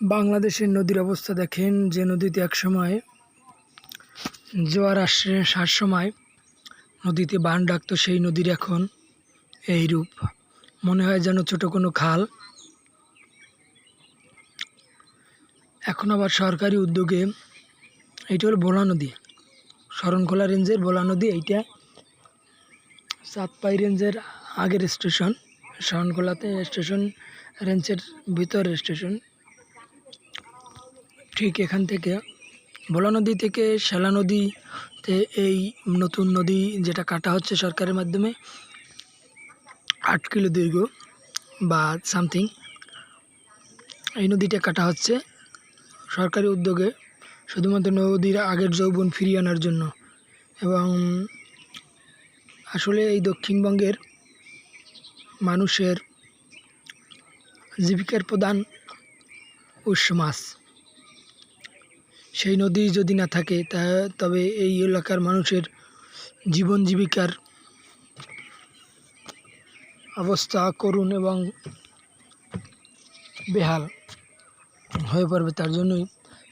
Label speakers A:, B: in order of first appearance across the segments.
A: বাংলাদেশের নদীর অবস্থা দেখেন, যে নদীতে এক সময় জোয়ার আসে সার সময় নদীতে বান ডাকতো, সেই নদীর এখন এই রূপ। মনে হয় যেন ছোট কোনো খাল। এখন আবার সরকারি উদ্যোগে এইটা হলো ভোলা নদী। শরণখোলা রেঞ্জের ভোলা নদী, এইটা সাতপাই রেঞ্জের আগের স্টেশন, শরণখোলাতে স্টেশন, রেঞ্জের ভিতরের স্টেশন। ঠিক এখান থেকে ভোলা নদী থেকে শ্যালা নদীতে এই নতুন নদী যেটা কাটা হচ্ছে সরকারের মাধ্যমে, আট কিলো দীর্ঘ বা সামথিং, এই নদীটা কাটা হচ্ছে সরকারি উদ্যোগে শুধুমাত্র নদীর আগের যৌবন ফিরিয়ে আনার জন্য। এবং আসলে এই দক্ষিণবঙ্গের মানুষের জীবিকার প্রধান উৎস মাছ। সেই নদী যদি না থাকে, তা তবে এই এলাকার মানুষের জীবন জীবিকার অবস্থা করুণ এবং বেহাল হয়ে পড়বে। তার জন্যই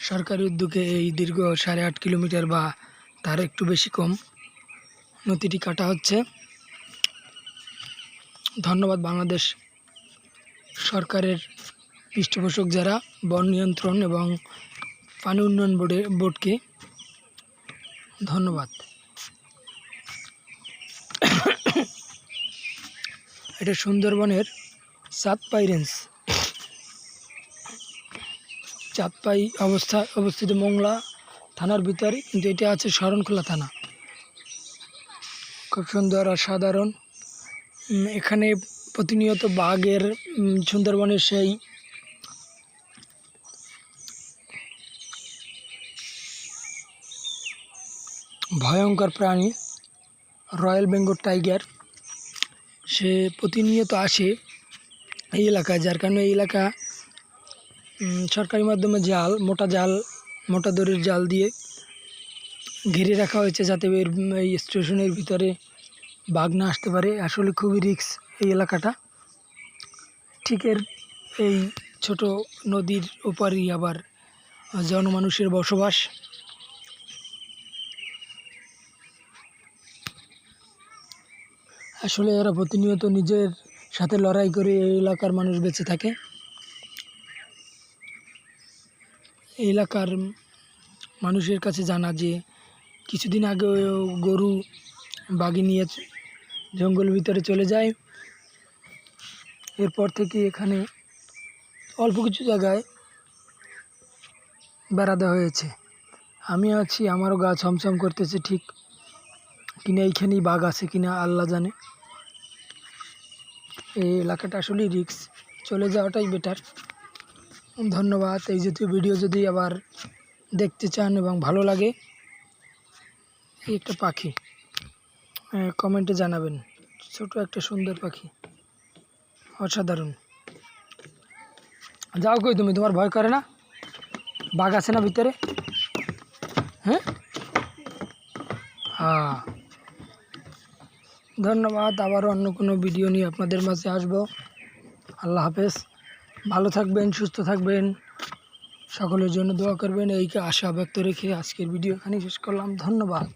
A: সরকারি উদ্যোগে এই দীর্ঘ সাড়ে আট কিলোমিটার বা তার একটু বেশি কম নদীটি কাটা হচ্ছে। ধন্যবাদ বাংলাদেশ সরকারের পৃষ্ঠপোষক যারা, বন নিয়ন্ত্রণ এবং পানি উন্নয়ন বোর্ডে, বোর্ডকে ধন্যবাদ। এটা সুন্দরবনের চাঁদপাই রেঞ্জ চাঁদপাই অবস্থা, অবস্থিত মোংলা থানার ভিতরে, কিন্তু এটা আছে শরণখোলা থানা। খুব সুন্দর আর সাধারণ। এখানে প্রতিনিয়ত বাঘের সুন্দরবনের সেই ভয়ঙ্কর প্রাণী, রয়্যাল বেঙ্গল টাইগার। সে প্রতিনিয়ত আসে এই এলাকায়, যার কারণে এই এলাকা সরকারি মাধ্যমে জাল, মোটা জাল, মোটা দড়ির জাল দিয়ে ঘিরে রাখা হয়েছে যাতে এর, এই স্টেশনের ভিতরে বাঘ না আসতে পারে। আসলে খুবই রিক্স এই এলাকাটা। ঠিক এর, এই ছোট নদীর ওপারই আবার জনমানুষের বসবাস। আসলে এরা প্রতিনিয়ত নিজের সাথে লড়াই করে এই এলাকার মানুষ বেঁচে থাকে। এই এলাকার মানুষের কাছে জানা যে, কিছুদিন আগে গরু বাগি নিয়ে জঙ্গল ভিতরে চলে যায়। এরপর থেকে এখানে অল্প কিছু জায়গায় বেড়া দেওয়া হয়েছে। আমি আছি, আমারও গা ছমছম করতেছে ঠিক কিনা এইখানেই বাঘ আছে কিনা আল্লাহ জানে। এই এলাকাটা আসলেই রিক্স চলে যাওয়াটাই বেটার ধন্যবাদ। এই জাতীয় ভিডিও যদি আবার দেখতে চান এবং ভালো লাগে, এই একটা পাখি কমেন্টে জানাবেন। ছোট একটা সুন্দর পাখি। অসাধারণ। যাও কই তুমি, তোমার ভয় করে না? বাঘ আছে না ভিতরে? হ্যাঁ? হ্যাঁ ধন্যবাদ। আবারও অন্য কোনো ভিডিও নিয়ে আপনাদের মাঝে আসব। আল্লাহ হাফেজ। ভালো থাকবেন, সুস্থ থাকবেন। সকলের জন্য দোয়া করবেন। এই আশা ব্যক্ত রেখে আজকের ভিডিও এখানেই শেষ করলাম। ধন্যবাদ।